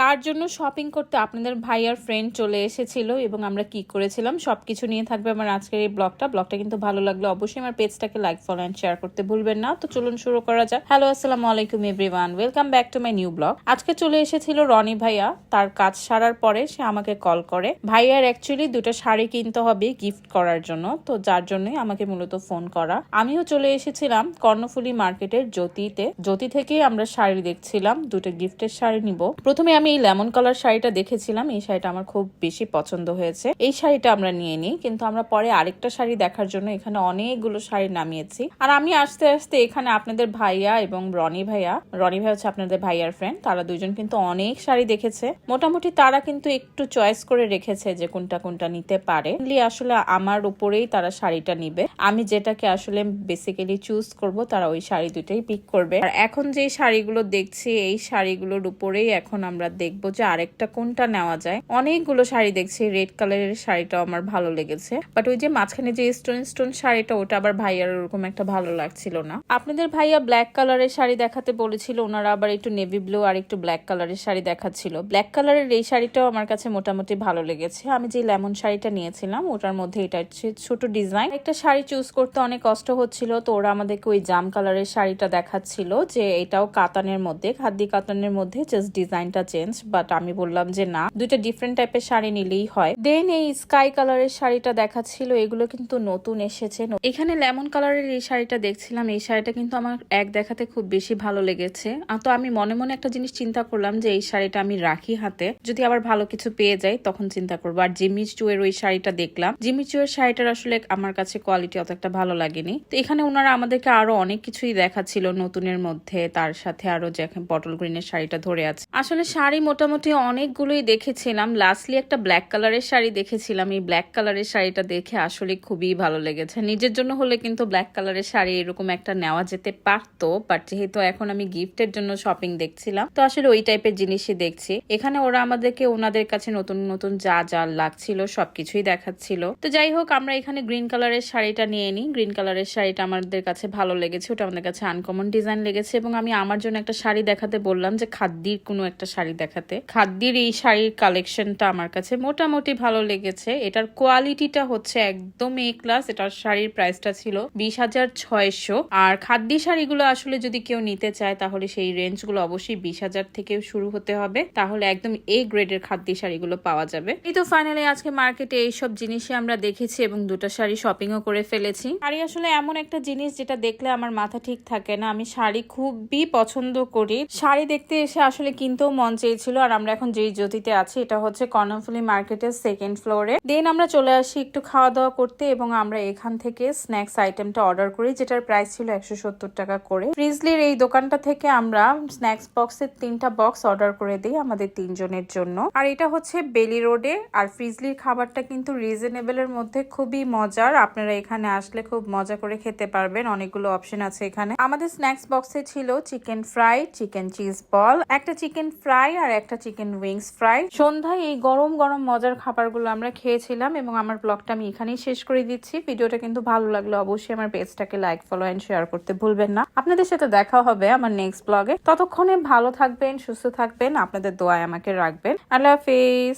কার জন্য শপিং করতে আপনাদের ভাই আর ফ্রেন্ড চলে এসেছিল এবং আমরা কি করেছিলাম সব কিছু নিয়ে থাকবে আমার আজকের এই ব্লগটা ব্লগটা কিন্তু ভালো লাগল অবশ্যই আমার পেজটাকে লাইক ফলো অ্যান্ড শেয়ার করতে ভুলবেন না। তো চলুন শুরু করা যাক। হ্যালো আসসালামু আলাইকুম everyone welcome back to my new blog আজকে চলে এসেছিল রনি ভাইয়া। তার কাজ সারার পরে সে আমাকে কল করে। ভাইয়ার অ্যাকচুয়ালি দুটো শাড়ি কিনতে হবে গিফট করার জন্য। তো যার জন্যই আমাকে মূলত ফোন করা। আমিও চলে এসেছিলাম কর্ণফুলি মার্কেটের জ্যোতিতে। জ্যোতি থেকেই আমরা শাড়ি দেখছিলাম। দুটো গিফটের শাড়ি নিব। প্রথমে আমি এই লেমন কালার শাড়িটা দেখেছিলাম, এই শাড়িটা আমার খুব বেশি পছন্দ হয়েছে। এই শাড়িটা আমরা নিয়ে নিই, কিন্তু আমরা পরে আরেকটা শাড়ি দেখার জন্য এখানে অনেকগুলো শাড়ি নামিয়েছি। আর আমি আস্তে আস্তে এখানে আপনাদের ভাইয়া এবং রনি ভাইয়া, রনি ভাই হচ্ছে আপনাদের ভাইয়ার ফ্রেন্ড তারা দুজন কিন্তু অনেক শাড়ি দেখেছে। মোটামুটি তারা কিন্তু একটু চয়েস করে রেখেছে যে কোনটা কোনটা নিতে পারে। আসলে আমার উপরেই তারা শাড়িটা নিবে। আমি যেটাকে আসলে বেসিক্যালি চুজ করব, তারা ওই শাড়ি দুটাই পিক করবে। আর এখন যে শাড়িগুলো দেখছি, এই শাড়িগুলোর উপরেই এখন আমরা দেখব যে আরেকটা কোনটা নেওয়া যায়। অনেকগুলো শাড়ি দেখছি রেড কালারের শাড়িটাও আমার ভালো লেগেছে। বাট ওই যে মাঝখানে যে স্টোন স্টোন শাড়িটা, ওটা আবার ভাইয়ার ওরকম একটা ভালো লাগছিল না। আপনাদের ভাইয়া ব্ল্যাক কালারের শাড়ি দেখাতে বলেছিল, ওনারা আবার একটু নেভি ব্লু আর একটু ব্ল্যাক কালারের শাড়ি দেখাচ্ছিল। ব্ল্যাক কালারের এই শাড়িটাও আমার কাছে মোটামুটি ভালো লেগেছে। আমি যে লেমন শাড়িটা নিয়েছিলাম, ওটার মধ্যে এটা হচ্ছে ছোট ডিজাইন একটা শাড়ি চুজ করতে অনেক কষ্ট হচ্ছিল, তো ওরা আমাদেরকে ওই জাম কালারের শাড়িটা দেখাচ্ছিল যে এটাও কাতানের মধ্যে খাদ্দি কাতানের মধ্যে জাস্ট ডিজাইনটা চেঞ্জ বাট আমি বললাম যে না। দুইটা ডিফারেন্ট টাইপের শাড়ি নিলেই হয়। দেন এই স্কাই কালারের শাড়িটা দেখাচ্ছিল, এগুলো কিন্তু নতুন এসেছে। এখানে লেমন কালারের এই শাড়িটা দেখছিলাম, এই শাড়িটা কিন্তু আমার এক দেখাতে খুব বেশি ভালো লেগেছে। তো আমি মনে মনে একটা জিনিস চিন্তা করলাম যে এই শাড়িটা আমি রাখি হাতে। যদি আবার ভালো কিছু পেয়ে যাই, তখন চিন্তা করব। আর জিমি চু এর ওই শাড়িটা দেখলাম। জিমি চু এর শাড়িটার আসলে আমার কাছে কোয়ালিটি অত একটা ভালো লাগেনি। তো এখানে ওনারা আমাদেরকে আরও অনেক কিছুই দেখাচ্ছিল নতুনের মধ্যে, তার সাথে আরও যে পটল গ্রিনের শাড়িটা ধরে আছে। আসলে শাড়ি মোটামুটি অনেকগুলোই দেখেছিলাম। লাস্টলি একটা ব্ল্যাক কালারের শাড়ি দেখেছিলাম। এই ব্ল্যাক কালারের শাড়িটা দেখে আসলে খুবই ভালো লেগেছে। নিজের জন্য হলে কিন্তু ব্ল্যাক কালারের শাড়ি এরকম একটা নেওয়া যেতে পারতো বাট যেহেতু এখন আমি গিফটের জন্য শপিং দেখছিলাম, তো আসলে ওই টাইপের জিনিসই দেখছি। এখানে ওরা আমাদেরকে ওনাদের কাছে নতুন নতুন যা যা লাগছিল সবকিছুই দেখাচ্ছিল। তো যাই হোক, আমরা এখানে গ্রিন কালারের শাড়িটা নিয়ে নিই। গ্রিন কালারের শাড়িটা আমাদের কাছে ভালো লেগেছে। ওটা আমাদের কাছে আনকমন ডিজাইন লেগেছে এবং আমি আমার জন্য একটা শাড়ি দেখাতে বললাম যে খাদ্যির কোনো একটা শাড়ি দেখাতে। খাদ্যির এই শাড়ির কালেকশনটা আমার কাছে মোটামুটি ভালো লেগেছে। এটার কোয়ালিটিটা হচ্ছে একদম এ ক্লাস এটার শাড়ির প্রাইসটা ছিল বিশ হাজার ছয়শো। আর খাদ্যি শাড়িগুলো আসলে যদি কেউ নিতে চায়, তাহলে সেই রেঞ্জগুলো অবশ্যই বিশ হাজার থেকে শুরু হতে হবে। তাহলে একদম এ গ্রেডের খাদ্যি শাড়িগুলো পাওয়া যাবে। এই তো ফাইনালি আজকে মার্কেটে এইসব জিনিসই আমরা দেখেছি এবং দুটো শাড়ি শপিংও করে ফেলেছি। শাড়ি আসলে এমন একটা জিনিস যেটা দেখলে আমার মাথা ঠিক থাকে না। আমি শাড়ি খুবই পছন্দ করি। শাড়ি দেখতে এসে আসলে কিনতেও মন চেয়েছিল আর আমরা এখন যেই জ্যোতিতে আছি, এটা হচ্ছে কর্ণফুলি মার্কেটের সেকেন্ড ফ্লোরে দেন আমরা চলে আসি একটু খাওয়া দাওয়া করতে এবং আমরা এখান থেকে স্ন্যাক্স আইটেমটা অর্ডার করি, যেটার প্রাইস ছিল একশো সত্তর টাকা করে। ফ্রিজলির এই দোকানটা থেকে আমরা স্ন্যাক্স বক্সের তিনটা বক্স অর্ডার করে দিই আমাদের তিনজনের জন্য। আর এটা হচ্ছে বেলি রোডে আর ফ্রিজলির খাবারটা কিন্তু রিজনেবল এর মধ্যে খুবই মজার। আপনারা এখানে আসলে খুব মজা করে খেতে পারবেন, অনেকগুলো অপশন আছে এখানে। আমাদের স্ন্যাক্স বক্সে ছিল chicken fry chicken cheese ball একটা চিকেন ফ্রাই আর একটা চিকেন উইংস ফ্রাই সন্ধ্যায় এই গরম গরম মজার খাবারগুলো আমরা খেয়েছিলাম এবং আমার ব্লগটা আমি এখানেই শেষ করে দিচ্ছি। ভিডিওটা কিন্তু ভালো লাগল অবশ্যই আমার পেজটাকে লাইক ফলো অ্যান্ড শেয়ার করতে ভুলবেন না। আপনাদের সাথে দেখা হবে আমার নেক্সট ব্লগে ততক্ষণে ভালো থাকবেন, সুস্থ থাকবেন। আপনাদের দোয়ায় আমাকে রাখবেন। আল্লাহ হাফিজ।